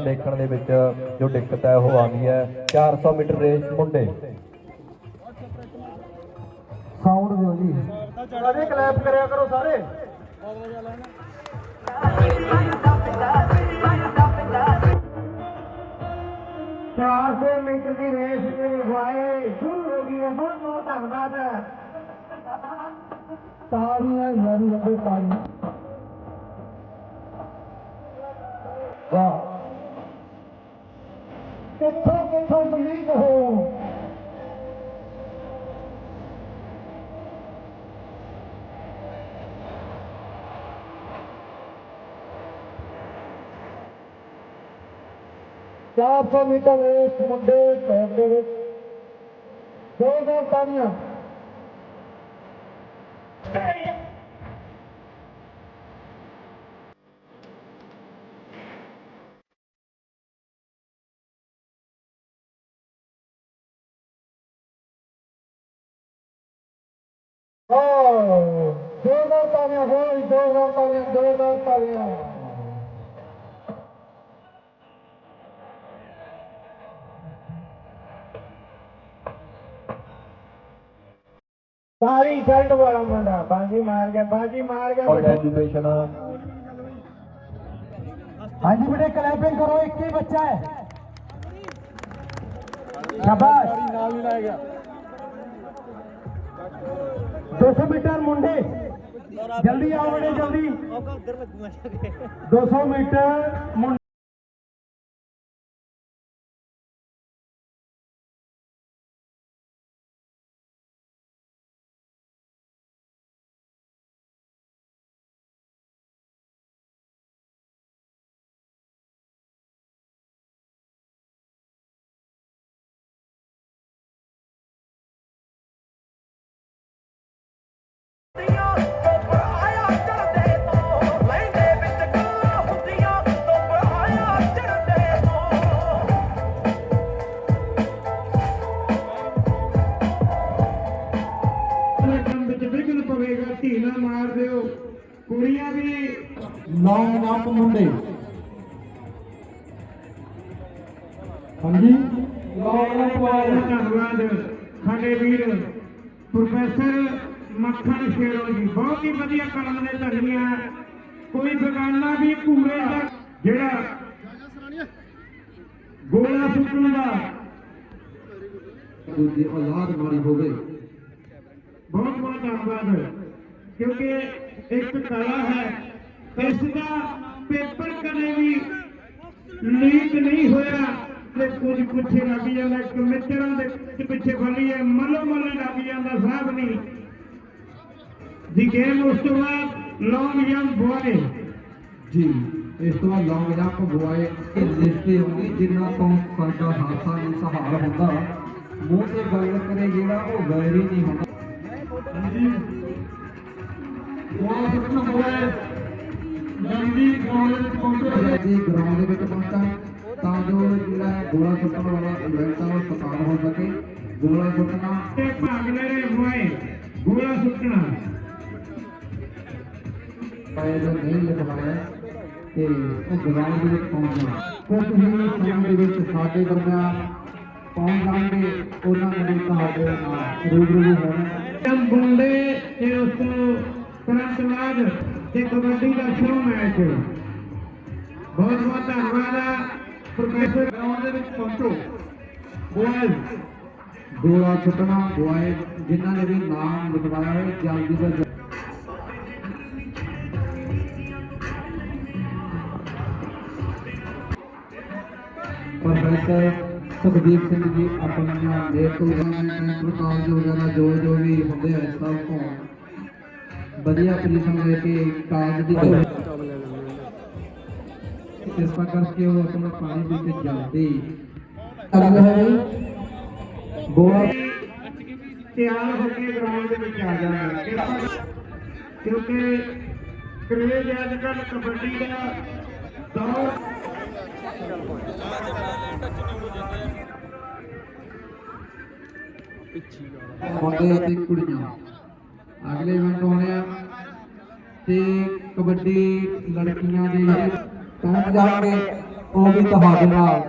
ਦੇਖਣ ਦੇ ਵਿੱਚ ਜੋ ਦਿੱਕਤ ਹੈ ਉਹ ਆਉਂਦੀ ਹੈ। 400 ਮੀਟਰ ਰੇਸ ਮੁੰਡੇ। ਸਾਊਂਡ ਦਿਓ ਜੀ। ਸਾਰੇ ਕਲੈਪ ਕਰਿਆ ਕਰੋ ਸਾਰੇ। ਚਾਰ ਸੌ ਮੀਟਰ ਦੀ ਰੇਸ ਦੇ ਲਿਖਵਾਏ ਸ਼ੁਰੂ ਹੋ ਗਈ ਹੈ। ਬਹੁਤ ਬਹੁਤ ਧੰਨਵਾਦ। ਤਾਲੀਆਂ ਯਾਰੀ ਲੱਗੇ ਤਾਲੀਆਂ 400 ਮੀਟਰ ਰੇਸ ਮੁੰਡੇ ਟੌਪ ਦੇ ਵਿੱਚ 200 ਤਾਨੀਆਂ Oh, do not tell me, do not tell do not. ਸਾਰੀ ਫੈਲਟ ਵਾਲਾ ਮੁੰਡਾ ਬਾਜੀ ਮਾਰ ਗਿਆ ਬਾਜੀ ਮਾਰ ਗਿਆ। ਕੰਗ੍ਰੈਚੁਲੇਸ਼ਨ ਹਾਂਜੀ ਬੇਟੇ ਕਲੈਪਿੰਗ ਕਰੋ ਇੱਕ ਹੀ ਬੱਚਾ ਹੈ। ਸ਼ਾਬਾਸ਼। ਨਾਲ ਹੀ ਲਾਇਆ ਗਿਆ 200 ਮੀਟਰ ਮੁੰਡੇ। ਜਲਦੀ ਆਓ ਬੇਟੇ ਜਲਦੀ। ਔਕਾ ਉਧਰ ਲੱਗੂਗਾ ਜਾ ਕੇ। 200 ਮੀਟਰ ਲਾਈਨ ਅਪ ਮੁੰਡੇ। ਹਾਂਜੀ। ਲਾਈਨ ਅਪ ਵਾਲੇ ਧੰਨਵਾਦ। ਸਾਡੇ ਵੀਰ ਪ੍ਰੋਫੈਸਰ ਮੱਖਣ ਸ਼ੇਰੋ ਜੀ ਬਹੁਤ ਹੀ ਵਧੀਆ ਕਲਮ ਦੇ ਧਰਨੀਆਂ। ਕੋਈ ਬਗਾਨਾ ਵੀ ਪੂਰੇ ਦਾ ਜਿਹੜਾ ਗੋਲਾ ਸੁੱਟਣ ਦਾ। ਦੂਜੀ ਔਲਾਦ ਮਾਰੀ ਹੋ ਗਈ ਬਹੁਤ ਬਹੁਤ ਧੰਨਵਾਦ। ਕਿਉਂਕਿ ਇੱਕ ਕਲਾ ਹੈ ਇਸ ਦਾ ਪੇਪਰ ਕਦੇ ਵੀ ਲੀਕ ਨਹੀਂ ਹੋਇਆ ਤੇ ਕੁਝ ਪਿੱਛੇ ਲੱਗ ਜਾਂਦਾ ਇੱਕ ਮਿੱਤਰਾਂ ਦੇ ਪਿੱਛੇ- ਫੜੀ ਹੈ ਮੱਲੋ ਮੱਲੇ ਲੱਗ ਜਾਂਦਾ ਸਾਹਿਬ ਨਹੀਂ। ਦੀ ਗੇਮ ਉਸ ਤੋਂ ਬਾਅਦ ਲੌਂਗ ਜੰਪ ਬੋਏ ਜੀ ਇਸ ਤੋਂ ਬਾਅਦ ਲੌਂਗ ਜੰਪ ਇਹ ਲਿਸਟੇ ਹੋਣੀ ਜਿਨ੍ਹਾਂ ਤੋਂ ਸਾਡਾ ਹਾਸਾ ਨਹੀਂ ਸਹਾਰ ਹੁੰਦਾ। ਮੂੰਹ ਤੇ ਗੱਲ ਕਰੇ ਜਿਹੜਾ ਉਹ ਵੈਰ ਹੀ ਨਹੀਂ ਹੁੰਦਾ। ਹਾਂਜੀ। ਉਹ ਸੁਣਨਾ ਜੀ ਗਰਾਊਂਡ ਦੇ ਵਿੱਚ ਪਹੁੰਚਾਂ ਤਾਂ ਜੋ ਜਿਹੜਾ ਹੈ ਗੋਲਾ ਸੁੱਟਣ ਵਾਲਾ ਇਵੈਂਟ ਆ ਉਹ ਸਫਲ ਹੋ ਸਕੇ ਗੋਲਾ ਸੁੱਟਣਾ ਤੇ ਭਾਗ ਲੈ ਰਹੇ ਹੋਏ ਗੋਲਾ ਸੁੱਟਣਾ ਪਾਇਆ ਜੋ ਨਹੀਂ ਲਿਖਵਾਇਆ ਤੇ ਉਹ ਗਰਾਊਂਡ ਦੇ ਵਿੱਚ ਪਹੁੰਚਣਾ ਕੁਝ ਹੀ ਸਮੇਂ ਦੇ ਵਿੱਚ ਸਾਡੇ ਦਰਮਿਆਨ ਪਹੁੰਚ ਜਾਣਗੇ ਉਹਨਾਂ ਦੇ ਲਈ ਤੁਹਾਡੇ ਨਾਲ ਰੂਬਰੂ ਹੋਣਾ ਜਮ ਗੁੰਡੇ ਤੇ ਉਸ ਤੋਂ ਤੁਰੰਤ ਬਾਅਦ ਤੇ ਕਬੱਡੀ ਦਾ ਸ਼ੋਅ ਮੈਚ। ਬਹੁਤ ਬਹੁਤ ਧੰਨਵਾਦ ਆ। ਪ੍ਰੋਫੈਸਰ ਗਰਾਊਂਡ ਦੇ ਵਿੱਚ ਪਹੁੰਚੋ। ਬੋਲ ਗੋਲਾ ਛੁੱਟਣਾ ਬੁਆਏ ਜਿਨ੍ਹਾਂ ਨੇ ਵੀ ਨਾਮ ਲਿਖਵਾਇਆ ਹੈ ਜਲਦੀ ਤੋਂ ਜਲਦੀ। ਪ੍ਰੋਫੈਸਰ ਸੁਖਦੀਪ ਸਿੰਘ ਜੀ ਆਪਣੀਆਂ ਦੇਖੋ ਕਾਲਜ ਵਗੈਰਾ ਜੋ ਜੋ ਵੀ ਹੁੰਦੇ ਆ ਸਭ ਤੋਂ ਵਧੀਆ ਪੋਜੀਸ਼ਨ ਲੈ ਕੇ ਕਾਲਜ ਦੀ ਕਿਰਪਾ ਕਰਕੇ ਉਹ ਆਪਣਾ ਪਾਣੀ ਪੀ ਕੇ ਜਾਂਦੇ। ਅਗਲਾ ਹੈ ਜੀ। ਗੋਲਾ ਤਿਆਰ ਹੋ ਕੇ ਗਰਾਊਂਡ ਦੇ ਵਿੱਚ ਆ ਜਾਣਾ। ਕਿਉਂਕਿ- ਕਰੇਜ ਅੱਜ ਕੱਲ ਕਬੱਡੀ ਦਾ ਦੌਰ ਮੁੰਡੇ ਅਤੇ ਕੁੜੀਆਂ। ਅਗਲੇ ਇਵੈਂਟ ਹੋਣੇ ਆ ਤੇ ਕਬੱਡੀ ਲੜਕੀਆਂ ਦੇ ਪਹੁੰਚ ਜਾਣਗੇ ਉਹ ਵੀ ਤੁਹਾਡੇ ਨਾਲ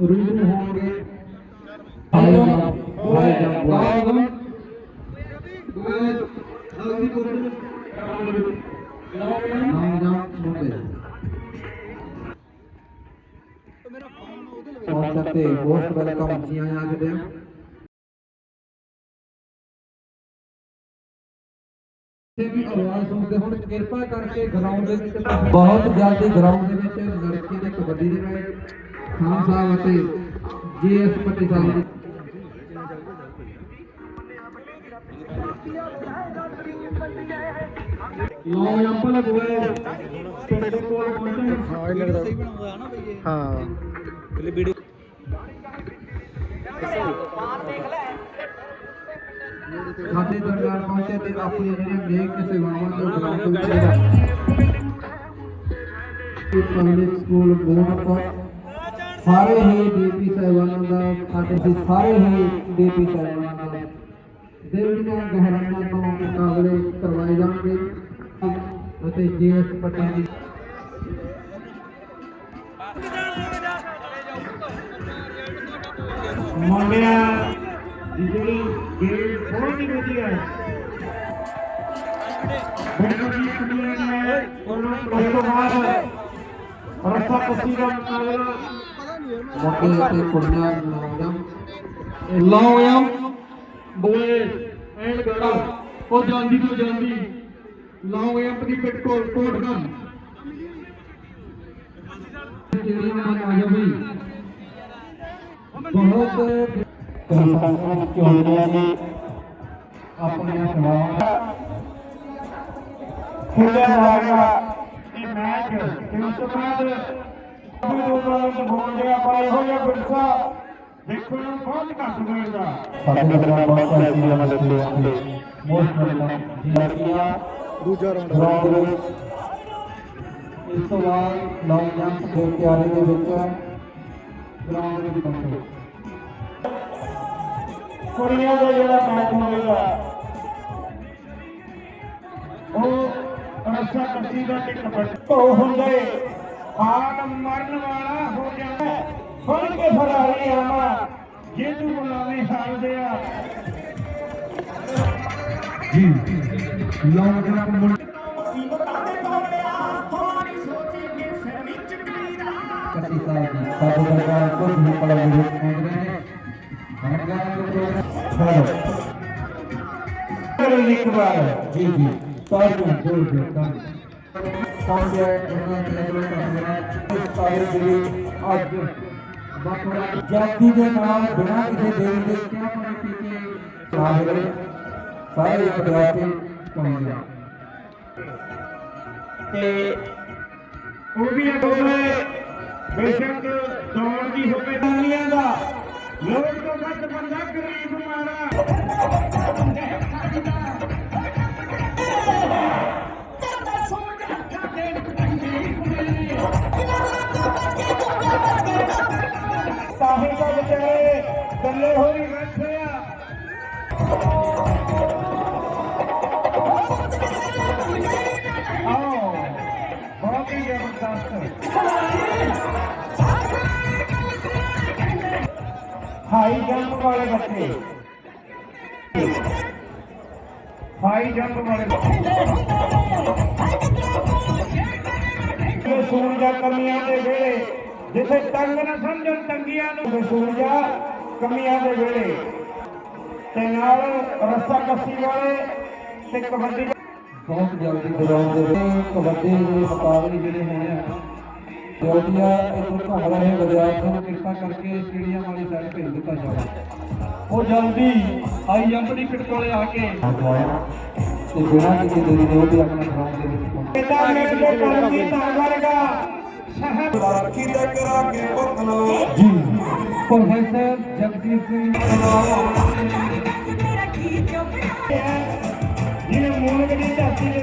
ਰੂਬਰੂ ਹੋਣਗੇ ਹਾਈ ਜੰਪ ਹਾਈ ਜੰਪ ਵਾਲਾ ਨਾਮ ਜੰਪ ਮੁੰਡੇ ਪਹੁੰਚਣ ਤੇ ਮੋਸਟ ਵੈਲਕਮ ਜੀ ਆਇਆਂ ਆਖਦੇ ਵੀ ਆਵਾਜ਼ ਸੁਣਦੇ ਹੁਣ ਕਿਰਪਾ ਕਰਕੇ ਗਰਾਊਂਡ ਦੇ ਵਿੱਚ ਬਹੁਤ ਜਲਦੀ ਗਰਾਊਂਡ ਦੇ ਵਿੱਚ ਲੜਕੀ ਦੇ ਕਬੱਡੀ ਦੇ ਵਿੱਚ ਖਾਨ ਸਾਹਿਬ ਅਤੇ ਜੀਐਸ ਪੱਟੀ ਸਾਹਿਬ ਦੀ ਲੋ ਜੰਪ ਲਗਵਾਏ ਪਿੰਡ ਕੋਲ ਪਹੁੰਚੇ। ਸਾਡੇ ਦਰਬਾਰ ਪਹੁੰਚੇ ਤੇ ਆਪਣੀਆਂ ਜਿਹੜੀਆਂ ਨੇਕ ਸੇਵਾਵਾਂ ਤੋਂ ਦੇ ਵਿੱਚ ਪਬਲਿਕ ਸਕੂਲ ਬੋਰਡ ਸਾਰੇ ਹੀ ਡੀਪੀ ਸਾਹਿਬਾਨਾਂ ਦਾ ਸਾਡੇ ਸੀ ਸਾਰੇ ਹੀ ਡੀਪੀ ਸਾਹਿਬਾਨਾਂ ਦਾ ਦਿਲ ਦੀਆਂ ਗਹਿਰਾਈਆਂ ਤੋਂ ਮੁਕਾਬਲੇ ਕਰਵਾਏ ਜਾਣਗੇ। ਅਤੇ ਜੀਐਸ ਪਟਿਆਲਾ ਦੀ ਮੁੰਡਿਆਂ ਜਿਹੜੀ ਗੇਮ ਬਹੁਤ ਹੀ ਵਧੀਆ ਹੈ ਬਹੁਤ ਹੀ ਕੁੜੀਆਂ ਨੇ ਉਹਨਾਂ ਉਸ ਤੋਂ ਬਾਅਦ ਰਸਾ ਕਸੀ ਦਾ ਮੁਕਾਬਲਾ ਮੁੰਡੇ ਅਤੇ ਕੁੜੀਆਂ ਨੌਜਵਾਨ ਲਾਉਯਮ ਬੋਏ ਐਂਡ ਗੜਾ ਉਹ ਜਾਂਦੀ ਤੋਂ ਜਾਂਦੀ ਲਾਉਯਮ ਦੀ ਪਿੱਟ ਕੋਲ ਕੋਟ ਗਨ ਜਿਹੜੀਆਂ ਮਨਾਇਆ ਵੀ ਬਹੁਤ ਸੰਸਕ੍ਰਿਤ ਚੋਣੀਆਂ ਦੀ ਆਪਣੀਆਂ ਸੇਵਾਵਾਂ ਖੇਡਿਆ ਜਾਏਗਾ ਇਹ ਮੈਚ ਤੇ ਉਸ ਤੋਂ ਬਾਅਦ ਵੀ ਲੋਕਾਂ ਨੂੰ ਬੋਲ ਗਿਆ ਪਰ ਇਹੋ ਜਿਹਾ ਵਿਰਸਾ ਦੇਖਣ ਨੂੰ ਬਹੁਤ ਘੱਟ ਮਿਲਦਾ ਸਾਡੇ ਦਰਬਾਰ ਬਹੁਤ ਸਾਰੀ ਜਮਾਂ ਦੇ ਤੇ ਮੋਸਟ ਵੈਲਕਮ ਜੀ ਲੜਕੀਆਂ ਦੂਜਾ ਰਾਉਂਡ ਦੇ ਵਿੱਚ ਇਸ ਤੋਂ ਬਾਅਦ ਲੌਂਗ ਜੰਪ ਦੇ ਤਿਆਰੀ ਦੇ ਵਿੱਚ ਗਰਾਊਂਡ ਦੇ ਵਿੱਚ ਪਹੁੰਚੇ ਕੁੜੀਆਂ ਦਾ ਜਿਹੜਾ ਮੈਚ ਹੋਵੇਗਾ ਉਹ ਰਸਾ ਕੱਸੀ ਦਾ ਟਿਕ ਧੋ ਹੁੰਦੇ ਹਾਲ ਮਰਨ ਵਾਲਾ ਹੋ ਜਾਂਦਾ ਫੜ ਕੇ ਫਰਾਰੀ ਆਵਾ ਜੇ ਤੂੰ ਬੁਲਾਵੇ ਹਾਲਦੇ ਆ ਜੀ ਲੌਂਗ ਜੰਪ ਮੁੰਡੇ ਕੱਟੀ ਸਾਹਿਬ ਜੀ ਸਾਡੇ ਦਰਬਾਰ ਕੁਝ ਵੀ ਪੜਾ ਦੇ ਵਿੱਚ ਪ੍ਰੋਗਰਾਮ ਇੱਕ ਵਾਰ ਜੀ ਜੀ ਸਾਰਿਆਂ ਜੋਰ ਦੇ ਕੰਮ ਪਹੁੰਚਿਆ ਉਹਨਾਂ ਦੇ ਲੈਵਲ ਦਾ ਸਾਰੇ ਦੇ ਅੱਜ ਬਾਪਰਾ ਜਾਤੀ ਦੇ ਨਾਲ ਬਿਨਾਂ ਕਿਸੇ ਦੇਵੀ ਦੇ ਕਿਆ ਪਾਣੀ ਪੀ ਕੇ ਸਾਰੇ ਸਾਰੇ ਵਿਦਿਆਰਥੀ ਤੇ ਉਹ ਵੀ ਅਗੋਲੇ ਬੇਸ਼ੱਕ ਦੌੜ ਦੀ ਹੋਵੇ ਦੁਨੀਆ ਦਾ ਲੋਕ ਵੱਧ ਬੰਦਾ ਗਰੀਬ ਮਾਰਾ ਸਾਹਿਲ ਦਾ ਵਿਚਾਰੇ ਗੱਲੇ ਹੋਈ ਹਾਈ ਜੰਪ ਵਾਲੇ ਬੱਚੇ। ਹਾਈ ਜੰਪ ਵਾਲੇ ਬੱਚੇ। ਸੂਰਜਾ ਕਮੀਆਂ ਦੇ ਵੇਲੇ, ਜਿੱਥੇ ਤੰਗ ਨਾ ਸਮਝਣ ਤੰਗੀਆਂ ਨੂੰ ਸੂਰਜਾ ਕਮੀਆਂ ਦੇ ਵੇਲੇ। ਤੇ ਨਾਲ ਰੱਸਾ ਕੱਸੀ ਵਾਲੇ ਤੇ ਕਬੱਡੀ ਬਹੁਤ ਜਲਦੀ ਗਰਾਊਂਡ ਦੇ ਕਬੱਡੀ ਦੇ ਮੁਕਾਬਲੇ ਜਿਹੜੇ ਹੋਣੇ ਆ। ਜੋਟੀਆ ਇਥੋਂ ਘੁੰਮ ਰਹੇ ਵਿਦਿਆਰਥੀਆਂ ਨੂੰ ਕਿਰਪਾ ਕਰਕੇ ਸਟੇਡੀਅਮ ਵਾਲੀ ਸਾਈਡ ਭੇਜ ਦਿੱਤਾ ਜਾਵੇ। ਉਹ ਜਲਦੀ ਹਾਈ ਜੰਪ ਦੀ ਪਿੱਟ ਕੋਲੇ ਆ ਕੇ। ਤੇ ਬਿਨਾਂ ਕਿਸੇ ਦੇਰੀ ਦੇ ਉਹ ਵੀ ਆਪਣਾ ਗਰਾਊਂਡ ਦੇ ਵਿੱਚ ਪਹੁੰਚੇ। ਪਿਤਾ ਮਿਲ ਕੇ ਕਰਮ ਕੀਤਾ ਵਰਗਾ ਸਹਿਬ ਰਾਖੀ ਦੇ ਕਰਾ ਕੇ ਭੁਗਤਣਾ ਜੀ। ਪ੍ਰੋਫੈਸਰ ਜਗਦੀਪ ਸਿੰਘ ਜਿਹਨੇ ਮੂਲਕ ਦੀ ਧਰਤੀ ਦੇ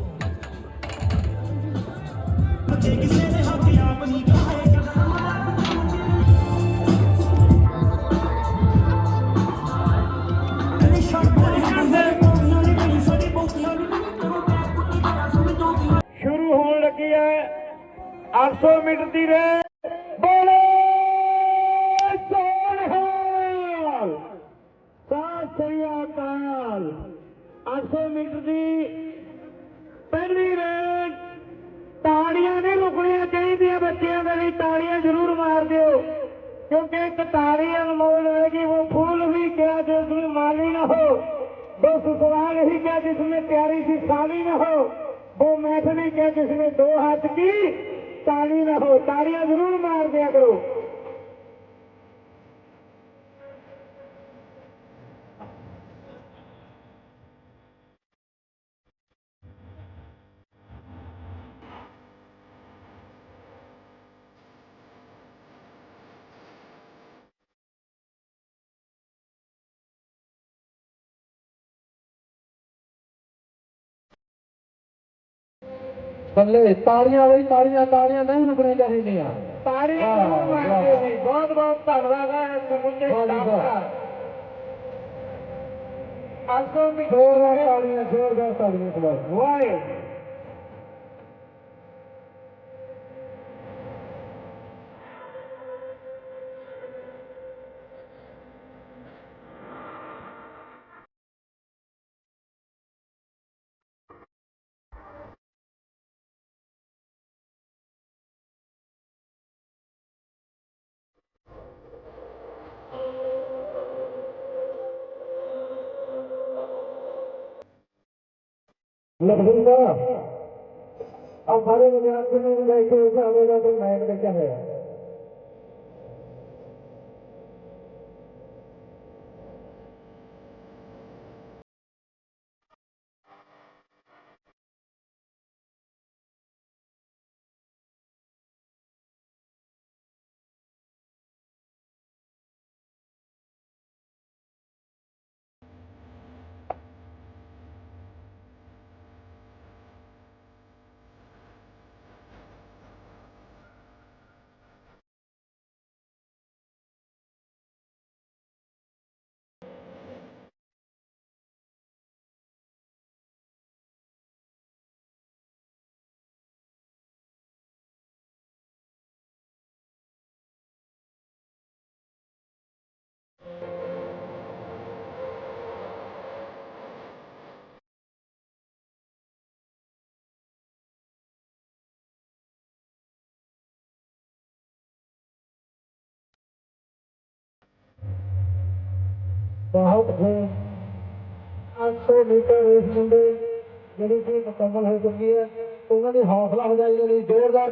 ਸ਼ੁਰੂ ਹੋਣ ਲੱਗੀ ਹੈ 800 ਮੀਟਰ ਦੀ ਰੇਸ। ਬੋਲੇ ਸੋਨਹਾਲ ਸਤਿ ਸ੍ਰੀ ਅਕਾਲ। 800 ਮੀਟਰ ਦੀ क्योंकि कतारी अनमोल रहेगी वो फूल भी क्या जिसमें माली न हो वो ससुराल ही क्या जिसमें प्यारी सी साली न हो वो महफली क्या जिसमें दो हाथ की ताली न हो तालियां जरूर मार दिया करो ਬੱਲੇ ਤਾੜੀਆਂ ਬਈ ਤਾੜੀਆਂ ਤਾੜੀਆਂ ਨਹੀਂ ਰੁਕਣੀਆਂ ਚਾਹੀਦੀਆਂ ਤਾੜੀਆਂ ਜੀ ਬਹੁਤ ਬਹੁਤ ਧੰਨਵਾਦ ਹੈ ਸਮੁੱਚੇ ਸਟਾਫ ਦਾ ਆਸੋ ਵੀ ਜ਼ੋਰਦਾਰ ਤਾੜੀਆਂ ਜ਼ੋਰਦਾਰ ਤਾੜੀਆਂ ਇਸ ਵਾਰ ਵਾਏ ਲਖਵੀਰ ਸਾਹਿਬ ਆ ਸਾਰੇ ਵਿਦਿਆਰਥੀ ਨੂੰ ਲੈ ਕੇ ਆਵੇਗਾ ਤਾਂ ਮੈਂ ਕਿਹਾ ਹੈ ਬਹੁਤ ਹੀ 800 ਮੀਟਰ ਇਸ ਮੁੰਡੇ ਜਿਹੜੀ ਕਿ ਮੁਕੰਮਲ ਹੋ ਚੁੱਕੀ ਹੈ। ਉਹਨਾਂ ਦੀ ਹੌਸਲਾ ਅਫਜ਼ਾਈ ਦੇ ਲਈ ਜ਼ੋਰਦਾਰ